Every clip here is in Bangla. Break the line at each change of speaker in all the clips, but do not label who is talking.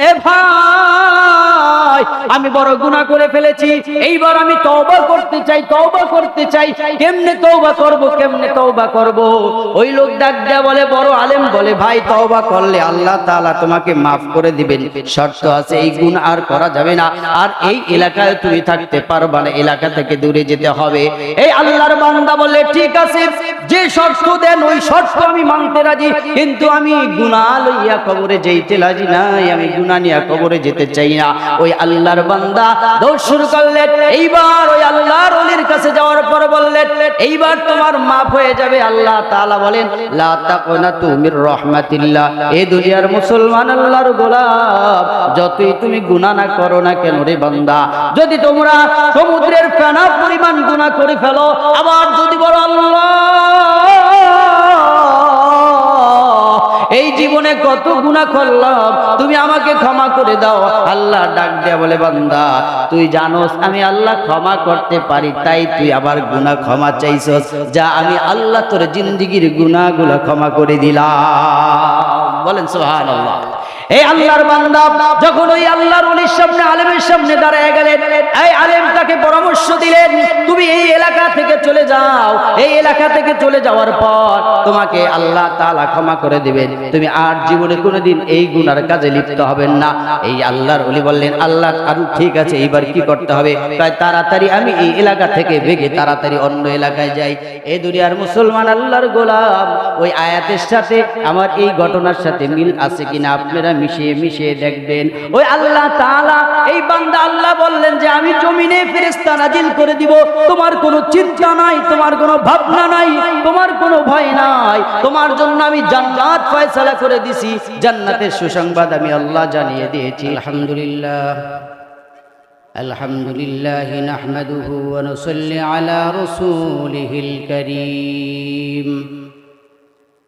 এ ভাই আমি বড় গুনাহ করে ফেলেছি। এইবার আমি তওবা করতে চাই, তওবা করতে চাই। কেমনে তওবা করব, কেমনে তওবা করব? ওই লোক ডাক দেয়া বলে, বড় আলেম বলে, ভাই, তওবা করলে আল্লাহ তাআলা তোমাকে maaf করে দিবেন। শর্ত আছে, এই গুণ আর করা যাবে না। আর এই এলাকায় তুমি থাকতে পারবা না, এলাকা থেকে দূরে যেতে হবে। এই আল্লাহর বান্দা বলে, ঠিক আছে, যে শর্ত দেন, ওই শর্ত আমি মানতে রাজি। কিন্তু আমি গুনাহ লইয়া কবরে যেতে রাজি নাই, আমি গুনাহ নিয়ে কবরে যেতে চাই না। ওই আল্লাহর বান্দা। দৌড় শুরু করলেন এইবার ওই আল্লাহর ওলির কাছে যাওয়ার পর বললেন, এইবার তোমার মাফ হয়ে যাবে, আল্লাহ তাআলা বলেন, লা তাকুনাতু মির রাহমাতিল্লাহ। এই দুনিয়ার মুসলমান আল্লাহর গোলাম, যতই তুমি গুনাহ না করো না কেন রে বান্দা। যদি তোমরা সমুদ্রের ফেনা পরিমাণ গুনাহ করে ফেলো, আবার যদি বলো আল্লাহ জীবনে কত গুণা করলাম, তুমি আমাকে ক্ষমা করে দাও। আল্লাহ ডাক দেয়া বলে, বান্দা, তুই জানোস আমি আল্লাহ ক্ষমা করতে পারি, তাই তুই আবার গুণা ক্ষমা চাইছস। যা আমি আল্লাহ তোর জিন্দিগির গুণাগুলো ক্ষমা করে দিলাম। বলেন, সুবহানাল্লাহ। এই আল্লাহর বান্দা, যখন ওই আল্লাহর ওলির সামনে, আলেমের সামনে দাঁড়ায় গেলেন, এই আলেম তাকে পরামর্শ দিলেন, তুমি এই এলাকা থেকে চলে যাও। এই এলাকা থেকে চলে যাওয়ার পর তোমাকে আল্লাহ তাআলা ক্ষমা করে দিবেন। তুমি আর জীবনে কোনোদিন এই গুনার কাজে লিপ্ত হবেন না। এই আল্লাহর ওলি বললেন, আল্লাহ ঠিক আছে, এইবার কি করতে হবে? তাই তাড়াতাড়ি আমি এই এলাকা থেকে ভেগে তাড়াতাড়ি অন্য এলাকায় যাই। এই দুনিয়ার মুসলমান আল্লাহর গোলাম, ওই আয়াতের সাথে আমার এই ঘটনার সাথে মিল আছে কিনা আপনারা মিশিয়ে মিশিয়ে দেখবেন ওই আল্লাহ তাআলা এই বান্দা আল্লাহ বললেন যে আমি জমিনে ফেরেশতা নাজিল করে দিব তোমার কোনো চিন্তা নাই তোমার কোনো ভাবনা নাই তোমার কোনো ভয় নাই তোমার জন্য আমি জান্নাত ফয়সালা করে দিছি জান্নাতের সুসংবাদ আমি আল্লাহ জানিয়ে দিয়েছি আলহামদুলিল্লাহ الحمد لله نحمده ونصلي على رسوله الكريم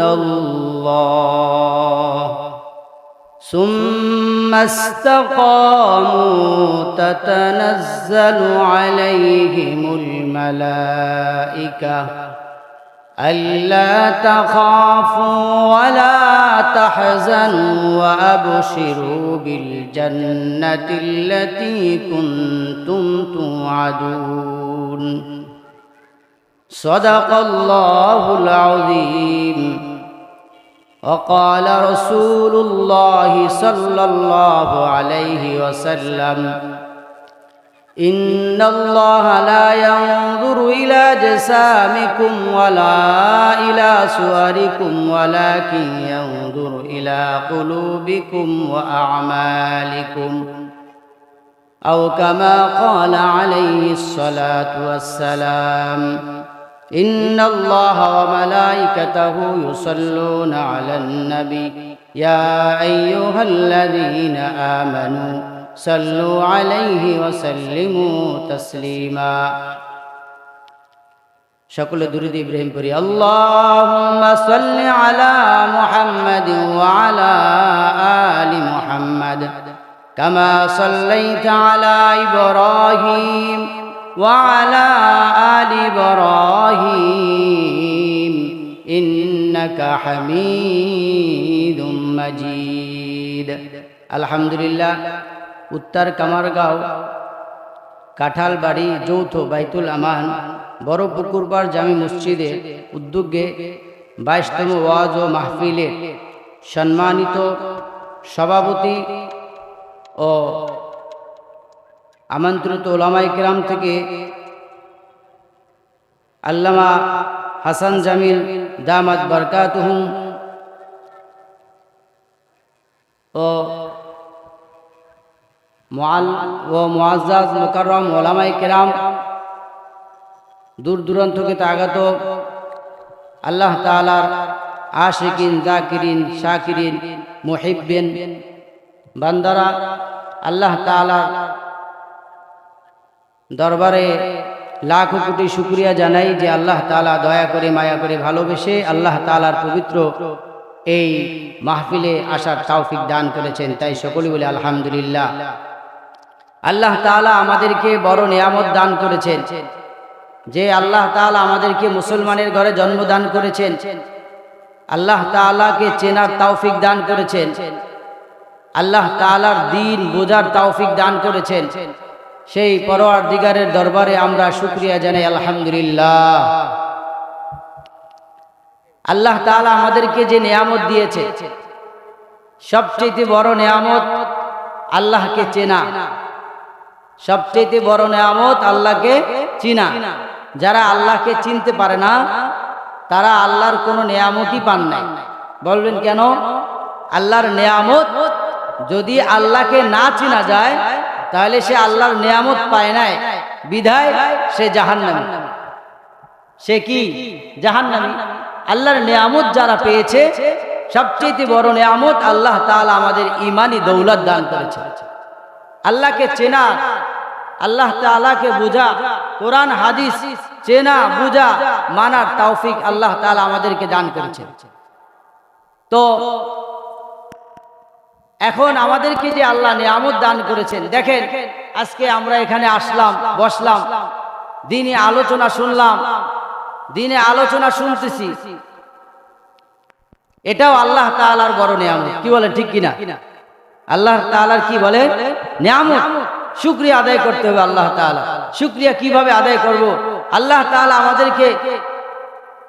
الله ثم استقاموا تتنزل عليهم الملائكة ألا تخافوا ولا تحزنوا وأبشروا بالجنة التي كنتم توعدون صدق الله العظيم وقال رسول الله صلى الله عليه وسلم إن الله لا ينظر إلى جسامكم ولا إلى صوركم ولكن ينظر إلى قلوبكم وأعمالكم. أو كما قال عليه الصلاة والسلام إن الله وملائكته يصلون على النبي. يا أيها الذين آمنوا صلوا عليه وسلموا تسليما. شكل درود إبراهيم بري اللهم صل على محمد وعلى آل محمد. كما صليت على إبراهيم. ওয়া আলা আলি ইব্রাহিম ইন্নাকা হামিদুম মাজিদ আলহামদুলিল্লাহ, উত্তর কামারগাঁও, কাঁঠাল বাড়ি, যৌথ বাইতুল আমান, বড় পুকুরপাড় জামি মসজিদে উদ্যোগে বাইশতম ওয়াজ ও মাহফিলের সম্মানিত সভাপতি ও আমন্ত্রিত ওলামাই কেরাম থেকে আল্লামা হাসান জামিল দামাত বরকাতহুম ও মোয়াল ও মোয়াজ্জাজ মোকাররম ওলামাই কেরাম দূর দূরান্ত থেকে আগত আল্লাহ তালার আশিকিন, জাকিরিন, শাকিরিন, মুহিব্বিন বান্দারা, আল্লাহ তাআলা দরবারে লাখ কোটি শুক্রিয়া জানাই যে আল্লাহ তাআলা দয়া করে, মায়া করে ভালোবেসে আল্লাহ তাআলার পবিত্র এই মাহফিলে আসার তাওফিক দান করেছেন। তাই সকলে বলে আলহামদুলিল্লাহ। আল্লাহ তাআলা আমাদেরকে বড় নিয়ামত দান করেছেন। যে আল্লাহ তাআলা আমাদেরকে মুসলমানের ঘরে জন্মদান করেছেন। আল্লাহ তাআলাকে চেনার তাওফিক দান করেছেন। আল্লাহ তাআলার দিন বোঝার তাওফিক দান করেছেন। সেই পরোয়ার দিগারের দরবারে আমরা শুক্রিয়া জানাই, আলহামদুলিল্লাহ। আল্লাহ তাআলা আমাদেরকে যে নিয়ামত দিয়েছে সবচেয়ে বড় নিয়ামত আল্লাহকে চেনা। সবচেয়ে বড় নিয়ামত আল্লাহকে চিনা। যারা আল্লাহকে চিনতে পারে না, তারা আল্লাহর কোনো নিয়ামতই পান নাই। বলবেন কেন? আল্লাহর নিয়ামত যদি আল্লাহকে না চিনা যায় তাহলে সে আল্লাহর নিয়ামত পায় নাই। বিধায় সে জাহান্নামী। সে কি? জাহান্নামী। আল্লাহর নিয়ামত যারা পেয়েছে সবচেয়ে বড় নিয়ামত আল্লাহ তাআলা আমাদের ইমানি দৌলত দান করেছে। আল্লাহকে চেনা আল্লাহ তাআলাকে বোঝা কোরআন হাদিস চেনা বুঝা মানার তৌফিক আল্লাহ তাআলা আমাদেরকে দান করেছে। তো এখন আমাদেরকে যে আল্লাহ নিয়ামত দান করেছেন, দেখেন, আজকে আমরা এখানে আসলাম, বসলাম, দিনে আলোচনা শুনলাম, দিনে আলোচনা শুনতেছি। এটাও আল্লাহ তাআলার বড় নিয়ামত, কি বলেন, ঠিক কিনা? আল্লাহ তাআলার কি বলে? নিয়ামত। শুক্রিয়া আদায় করতে হবে আল্লাহ তাআলা। শুক্রিয়া কীভাবে আদায় করব? আল্লাহ তাআলা আমাদেরকে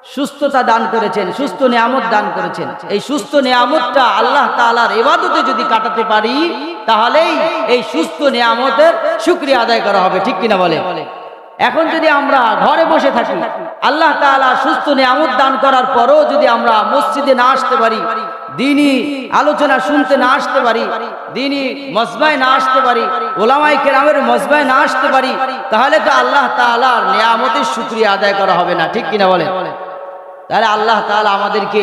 সুস্থতা দান করেছেন, সুস্থ নিয়ামত দান করেছেন। এই সুস্থ নিয়ামতটা আল্লাহ তাআলার ইবাদতে যদি কাটাতে পারি, তাহলেই এই সুস্থ নিয়ামতের শুক্রিয়া আদায় করা হবে। ঠিক কিনা বলে? এখন যদি আমরা ঘরে বসে থাকি, আল্লাহ তাআলা সুস্থ নিয়ামত দান করার পরও যদি আমরা মসজিদে না আসতে পারি, দিনই আলোচনা শুনতে না আসতে পারি, দিনই মজবায় না আসতে পারি ওলামাই কেরামের মজবায় না আসতে পারি, তাহলে তো আল্লাহ তাআলার নিয়ামতের শুক্রিয়া আদায় করা হবে না। ঠিক কিনা বলে? তাহলে আল্লাহ তাআলা আমাদেরকে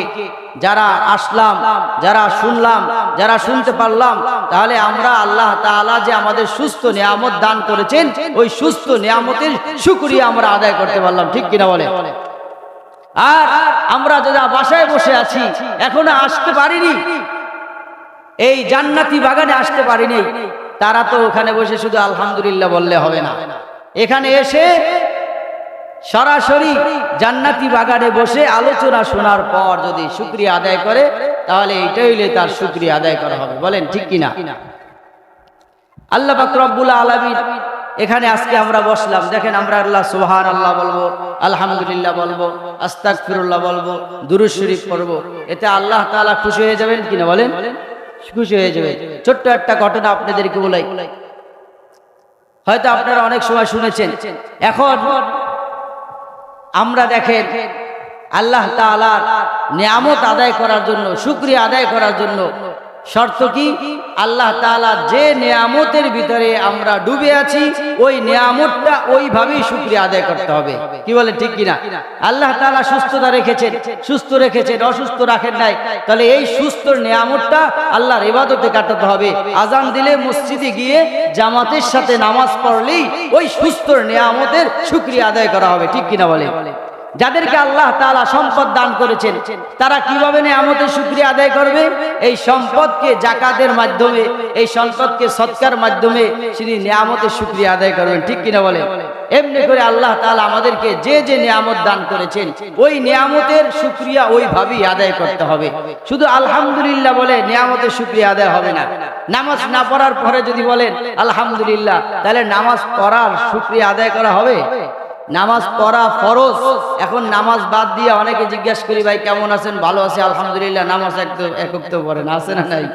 যারা আসলাম, যারা শুনলাম, যারা শুনতে পারলাম, তাহলে আমরা আল্লাহ তাআলা যে আমাদের সুস্থ নিয়ামত দান করেছেন, ওই সুস্থ নিয়ামতের শুকরিয়া আমরা আদায় করতে পারলাম। ঠিক কিনা বলে? আর আমরা যারা বাসায় বসে আছি, এখনও আসতে পারিনি, এই জান্নাতি বাগানে আসতে পারিনি, তারা তো ওখানে বসে শুধু আলহামদুলিল্লাহ বললে হবে না। এখানে এসে সরাসরি জান্নাতি বাগানে বসে আলোচনা শোনার পর যদি শুক্রিয়া আদায় করে, তাহলে এইটা হইলে তার শুক্রিয়া আদায় করা হবে। বলেন, ঠিক কিনা? আল্লাহ পাক রব্বুল আলামিন এখানে আজকে আমরা বসলাম। দেখেন, আমরা আল্লাহ সুবহান আল্লাহ বলব, আলহামদুলিল্লাহ বলব, আস্তাগফিরুল্লাহ বলব, দুরূদ শরীফ পড়ব। এতে আল্লাহ তাআলা খুশি হয়ে যাবেন কিনা বলেন? খুশি হয়ে যাবে। ছোট্ট একটা ঘটনা আপনাদেরকে বলাই। হয়তো আপনারা অনেক সময় শুনেছেন। এখন আমরা দেখেন আল্লাহ তালার নিয়ামত আদায় করার জন্য শুক্রিয়া আদায় করার জন্য শর্ত কি? আল্লাহ তাআলা যে নিয়ামতের ভিতরে আমরা ডুবে আছি, ওই নিয়ামতটা ওইভাবেই শুক্রিয়া আদায় করতে হবে। কি বলে ঠিক কিনা? আল্লাহ তাআলা সুস্থতা রেখেছেন, সুস্থ রেখেছেন, অসুস্থ রাখেন নাই। তাহলে এই সুস্থ নিয়ামতটা আল্লাহর ইবাদতে কাটাতে হবে। আজান দিলে মসজিদে গিয়ে জামাতের সাথে নামাজ পড়লেই ওই সুস্থ নিয়ামতের শুক্রিয়া আদায় করা হবে। ঠিক কিনা বলে যাদেরকে আল্লাহ তাআলা সম্পদ দান করেছেন, তারা কীভাবে নিয়ামতের শুকরিয়া আদায় করবে? এই সম্পদকে জাকাতের মাধ্যমে, এই সম্পদকে সৎকার মাধ্যমে তিনি নিয়ামতের শুকরিয়া আদায় করবেন, ঠিক কিনা বলে এমনি করে আল্লাহ তাআলা আমাদেরকে যে যে নিয়ামত দান করেছেন, ওই নিয়ামতের শুকরিয়া ওইভাবেই আদায় করতে হবে। শুধু আলহামদুলিল্লাহ বলে নিয়ামতের শুকরিয়া আদায় হবে না। নামাজ না পড়ার পরে যদি বলেন, আলহামদুলিল্লাহ তাহলে নামাজ পড়ার শুকরিয়া আদায় করা হবে? নামাজ পড়া ফরজ। এখন নামাজ বাদ দিয়ে অনেকে জিজ্ঞাসা করি, ভাই, কেমন আছেন? ভালো আছে, আলহামদুলিল্লাহ, নামাজ একদম একক তো পড়েন। আছে না নাই?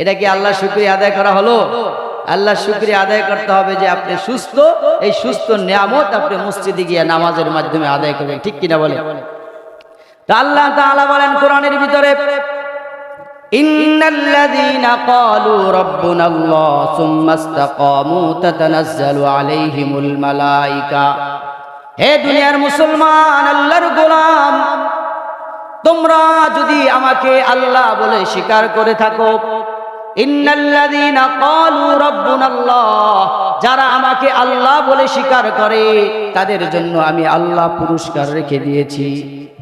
এটা কি আল্লাহ শুক্রিয়া আদায় করা হলো? আল্লাহ শুক্রিয়া আদায় করতে হবে যে আপনি সুস্থ, এই সুস্থ নিয়ামত আপনি মসজিদে গিয়ে নামাজের মাধ্যমে আদায় করবেন। ঠিক কিনা বলে? আল্লাহ বলেন, কোরআনের ভিতরে إن الذين قالوا ربنا الله ثم استقاموا تتنزل عليهم الملائكة হে দুনিয়ার মুসলমান আল্লাহর গোলাম তোমরা যদি আমাকে আল্লাহ বলে স্বীকার করে থাকো ইন্নাল্লাযীনা ক্বালু রাব্বুনাল্লাহ যারা আমাকে আল্লাহ বলে স্বীকার করে তাদের জন্য আমি আল্লাহ পুরস্কার রেখে দিয়েছি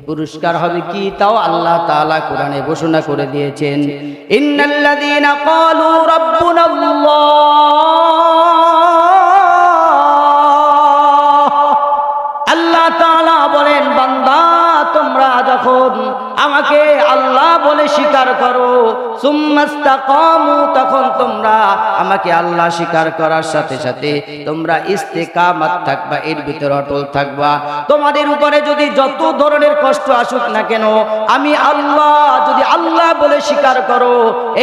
পুরস্কার হবে কি তাও আল্লাহ তাআলা কোরআনে ঘোষণা করে দিয়েছেন। আল্লাহ বলেন বান্দা তোমরা যখন আমাকে আল্লাহ বলে স্বীকার করো, সুম্মাস্তাকামু, তখন তোমরা আমাকে আল্লাহ স্বীকার করার সাথে সাথে তোমরা ইস্তেকামাত থাকবা, এর ভিতরে অটল থাকবা। তোমাদের উপরে যদি যত ধরনের কষ্ট আসুক না কেন, আমি আল্লাহ, যদি আল্লাহ বলে স্বীকার করো,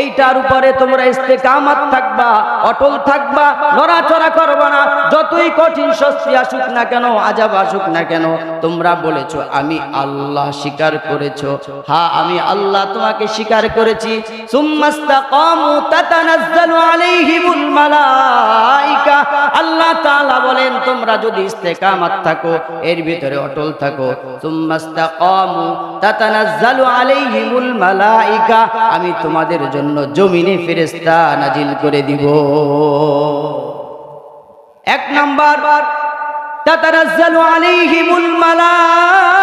এইটার উপরে তোমরা ইস্তেকামাত থাকবা, অটল থাকবা, নড়াচড়া করবা না, যতই কঠিন শাস্তি আসুক না কেন আজাব আসুক না কেন, তোমরা বলেছ, আমি আল্লাহ। স্বীকার করেছ। হ্যাঁ আমি আল্লাহ তোমাকে স্বীকার করেছি। আল্লাহ বলেন, তোমরা যদি ইস্তেকামাত থাকো, এর ভিতরে অটল থাকো। মালাইকা। আমি তোমাদের জন্য জমিনে ফেরেশতা নাজিল করে দিব। এক নাম্বার, তাতানাজ্জালু আলাইহিমুল মালাইকা।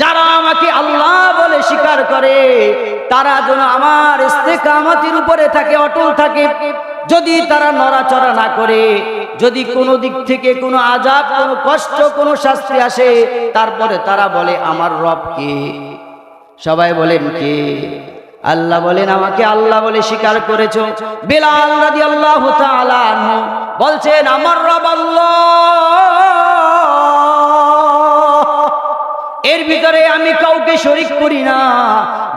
যারা আমাকে আল্লাহ বলে স্বীকার করে, তারা যেন আমার ইস্তেকামতের উপরে থাকে, অটল থাকে। যদি তারা নড়াচড়া না করে, যদি কোনো দিক থেকে কোনো আজাব, কোনো কষ্ট, কোনো শাস্তি আসে, তারপরে তারা বলে, আমার রব কে? সবাই বলেন, কে? আল্লাহ বলেন, আমাকে আল্লাহ বলে স্বীকার করেছ। বেলাল আল্লাহ বলছেন, আমার রব আল্লাহ। এর ভিতরে আমি কাউকে শরিক করি না।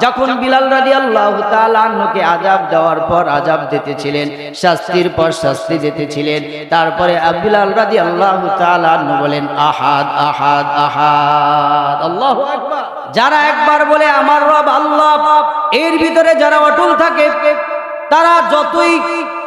যখন বিলাল রাদি আল্লাহ তালকে আজাব দেওয়ার পর আজাব দিতেছিলেন, শাস্তির পর শাস্তি দিতেছিলেন, তারপরে বিলাল রাদি আল্লাহ তালু বলেন, আহাদ আহাদ আহাদ, আল্লাহ যারা একবার বলে, আমার রব আল্লাহ। এর ভিতরে যারা অটল থাকে তারা যতই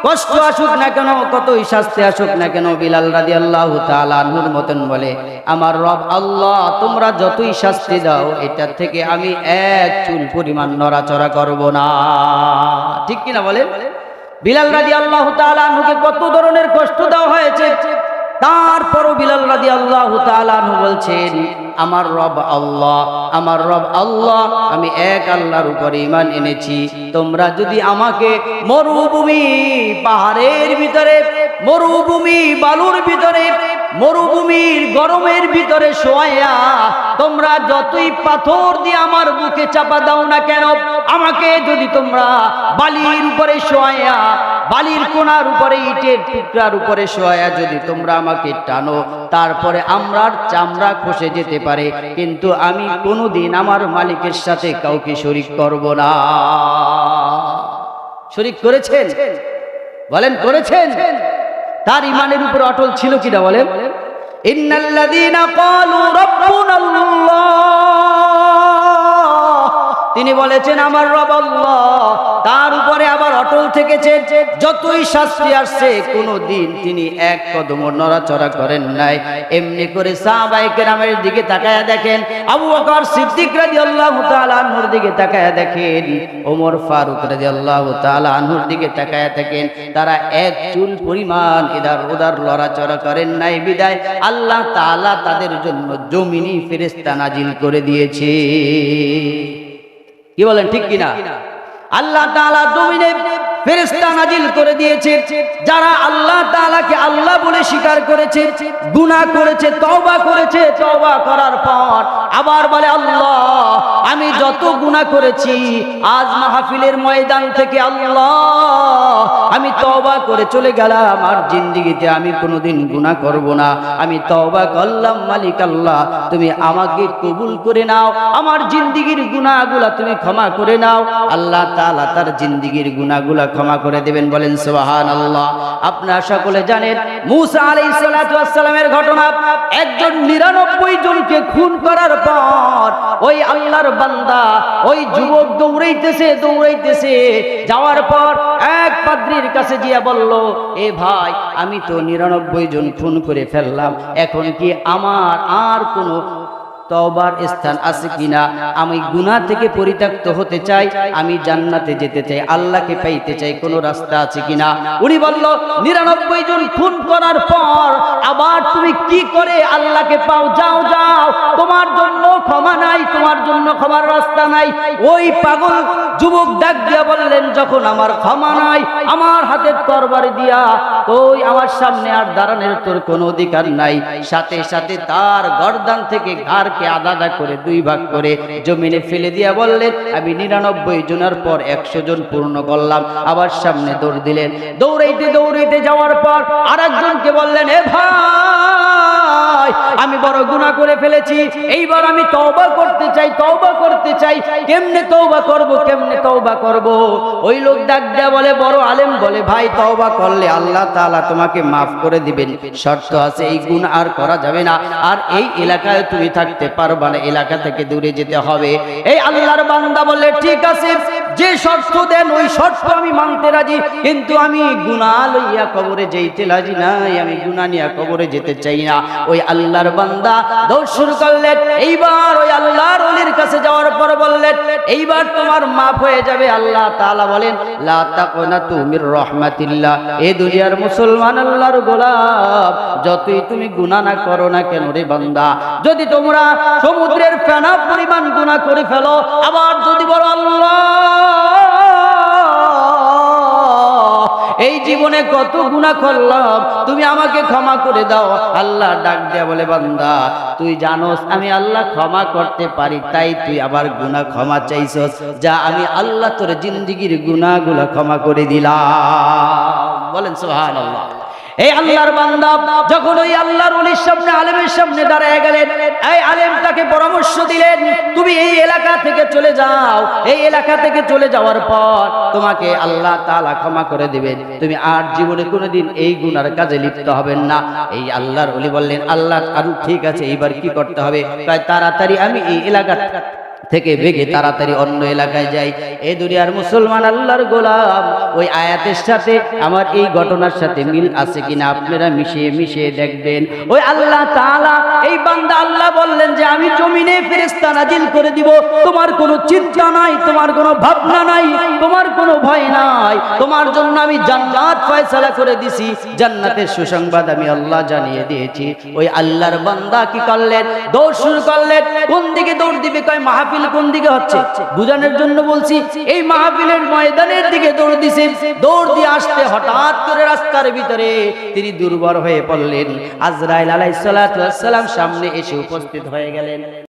কষ্ট আসুক না কেন কতই শাস্তি আসুক না কেন, বিলাল রাজি আল্লাহ তালুর মতন বলে, আমার রব আল্লাহ, তোমরা যতই শাস্তি দাও এটার থেকে আমি এক চুল পরিমাণ নড়াচড়া করব না। ঠিক কিনা বলে বিলাল রাজি আল্লাহ তালুকে কত ধরনের কষ্ট দেওয়া হয়েছে। তারপরও বিলাল রাদি আল্লাহ তালু বলছেন, আমার রব আল্লাহ, আমার রব আল্লাহ, আমি এক আল্লাহর উপরে ইমান এনেছি। তোমরা যদি আমাকে মরুভূমি, পাহাড়ের ভিতরে, মরুভূমি, বালুর ভিতরে মরুভূমির গরমের ভিতরে শোয়া তোমরা যতই পাথর দিয়ে আমার বুকে চাপা দাও না কেন, আমাকে যদি তোমরা বালির উপরে শোয়া বালির কোনার উপরে, ইটের টুকরার উপরে শোয়া যদি তোমরা আমাকে টানো, তারপরে আমরার চামড়া খসে যেতে পারে, কিন্তু আমি কোনোদিন আমার মালিকের সাথে কাউকে শরিক করব না। শরিক করেছেন? বলেন, করেছেন? তার ইমানের উপর অটল ছিল কিনা বলেন? ইন্নাল্লাযীনা ক্বালু রাব্বুনাল্লাহ। তিনি বলেছেন, আমার রব আল্লাহ, তার উপরে আবার অটল থেকেছে যতই শাস্তি আসছে কোনো দিন তিনি এক কদম নড়াচড়া করেন নাই। এমনি করে সাহাবাইকে নামের দিকে তাকায়া দেখেন, আবু বকর সিদ্দিক রাদিয়াল্লাহু তাআলা আনহুর দিকে তাকায়া দেখেন, ওমর ফারুক রাদিয়াল্লাহু তাআলা আনহুর দিকে তাকায়া দেখেন, তারা এক চুল পরিমাণ এদার ওদার লড়াচড়া করেন নাই, বিদায় আল্লাহ তালা তাদের জন্য জমিনি ফেরেশতা নাজিল করে দিয়েছে। কি বলেন ঠিক কিনা? আল্লাহ তাআলা জমিনে ফেরেশতা নাজিল করে দিয়েছে। যারা আল্লাহ তাআলাকে আল্লাহ বলে স্বীকার করেছে, গুনাহ করেছে, তওবা করেছে, তওবা করার পর আবার বলে, আল্লাহ, আমি যত গুনাহ করেছি, আজ মাহফিলের ময়দান থেকে আল্লাহ, আমি তওবা করে চলে গেলাম, আর জিন্দিগিতে আমি কোনোদিন গুনাহ করব না। আমি তওবা করলাম, মালিক আল্লাহ, তুমি আমাকে কবুল করে নাও, আমার জিন্দিগির গুনাহগুলা তুমি ক্ষমা করে নাও। আল্লাহ তাআলা তার জিন্দিগির গুনাহগুলা ক্ষমা করে দেবেন, বলেন, সুবহানাল্লাহ। আপনারা সকলে জানেন, মূসা আলাইহিস সালাতু ওয়াস সালামের ঘটনা, একজন 99 জনকে খুন করার পর ওই আল্লাহর বান্দা, ওই যুবক দৌড়াইতেছে দৌড়াইতেছে। যাওয়ার পর এক পাদ্রীর কাছে গিয়া বলল, এ ভাই, আমি তো নিরানব্বই জন খুন করে ফেললাম, এখন কি আমার আর কোনো তওবার স্থান আছে কিনা, আমি গুনাহ থেকে পরিত্যক্ত হতে চাই, আমি জান্নাতে যেতে চাই, আল্লাহকে পাইতে চাই, কোনো রাস্তা আছে কিনা? উনি বলল, নিরানব্বই জন খুন করার পর আবার তুমি কি করে আল্লাহকে পাও? যাও যাও, তোমার জন্য ক্ষমা নাই, তোমার জন্য ক্ষমার রাস্তা নাই। ওই পাগল যুবক ডাক দিয়া বললেন, যখন আমার ক্ষমা নাই, আমার হাতের তরবারি দিয়া, ওই আমার সামনে আর দাঁড়ানোর তোর কোনো অধিকার নাই। সাথে সাথে তার গর্দান থেকে ঘাড়কে আলাদা করে দুই ভাগ করে জমিনে ফেলে দিয়া বললেন, আমি নিরানব্বই জনের পর একশো জন পূর্ণ করলাম। আবার সামনে দৌড় দিলেন। দৌড়াইতে দৌড়াইতে যাওয়ার পর আর একজনকে বললেন, এ ভাই! আমি বড় গুনাহ করে ফেলেছি। এইবার আমি তওবা করতে চাই, তওবা করতে চাই। কেমনে তওবা করব, কেমনে তওবা করব? ওই লোক ডাক দেয়া বলে, বড় আলেম বলে, ভাই, তওবা করলে আল্লাহ তাআলা তোমাকে মাফ করে দিবেন। শর্ত আছে, এই গুণ আর করা যাবে না। আর এই এলাকায় তুমি থাকতে পারবা না, এলাকা থেকে দূরে যেতে হবে। এই আল্লাহর বান্দা বলে, ঠিক আছে, যে শর্ত দেন, ওই শর্ত আমি মানতে রাজি। কিন্তু আমি গুনাহ লইয়া কবরে যেতে রাজি নাই, আমি গুনাহ নিয়ে কবরে যেতে চাই না। ওই আল্লাহর বান্দা দৌড় শুরু করলেন। এইবার ওই আল্লাহর অলির কাছে যাওয়ার পর বললেন, এইবার তোমার মাফ হয়ে যাবে। আল্লাহ তাআলা বলেন, লা তাকুনাতু মির রাহমাতিল্লাহ। এই দুনিয়ার মুসলমান আল্লাহর গোলাম, যতই তুমি গুনাহ না করো না কেন রে বান্দা, যদি তোমরা সমুদ্রের ফেনা পরিমাণ গুনাহ করে ফেলো, আবার যদি বলো, আল্লাহ এই জীবনে কত গুণা করলাম, তুমি আমাকে ক্ষমা করে দাও। আল্লাহ ডাক দেয়া বলে, বান্দা, তুই জানোস, আমি আল্লাহ ক্ষমা করতে পারি, তাই তুই আবার গুণা ক্ষমা চাইছস। যা আমি আল্লাহ তোর জিন্দিগির গুণাগুলো ক্ষমা করে দিলাম। বলেন, সুবহানাল্লাহ। এই আল্লাহর বান্দা যখন ওই আল্লাহর ওলির সামনে, আলেমের সামনে দাঁড়ায় গেলেন, এই আলেম তাকে পরামর্শ দিলেন, তুমি এই এলাকা থেকে চলে যাও। এই এলাকা থেকে চলে যাওয়ার পর তোমাকে আল্লাহ তাআলা ক্ষমা করে দিবেন। তুমি আর জীবনে কোনোদিন এই গুনার কাজে লিপ্ত হবেন না। এই আল্লাহর ওলি বললেন, আল্লাহ, আর ঠিক আছে, এইবার কি করতে হবে? তাই তাড়াতাড়ি আমি এই এলাকা থেকে বেগে তাড়াতাড়ি অন্য এলাকায় যাই। এই দুনিয়ার মুসলমান আল্লাহর গোলাম, ওই আয়াতের সাথে আমার এই ঘটনার সাথে মিল আছে কিনা আপনারা মিশিয়ে মিশিয়ে দেখবেন। ওই আল্লাহ তাআলা এই বান্দা আল্লাহ বললেন যে, আমি জমিনে ফেরেশতা নাজিল করে দিব। তোমার কোনো চিন্তা নাই, তোমার কোনো ভাবনা নাই, তোমার কোনো ভয় নাই। তোমার জন্য আমি জান্নাত ফয়সালা করে দিছি। জান্নাতের সুসংবাদ আমি আল্লাহ জানিয়ে দিয়েছি। ওই আল্লাহর বান্দা কি করলেন? দৌড় শুরু করলেন। কোন দিকে দৌড় দিবে, কয়, মাহফিল কোন দিকে হচ্ছে? বুঝানোর জন্য বলছি, এই মাহফিলের ময়দানের দিকে দৌড় দিছে। দৌড় দিয়ে আসতে হঠাৎ করে রাস্তার ভিতরে তিনি দুর্বল হয়ে পড়লেন। আজরাইল আলাইহিস সালাম সামনে এসে উপস্থিত হয়ে গেলেন।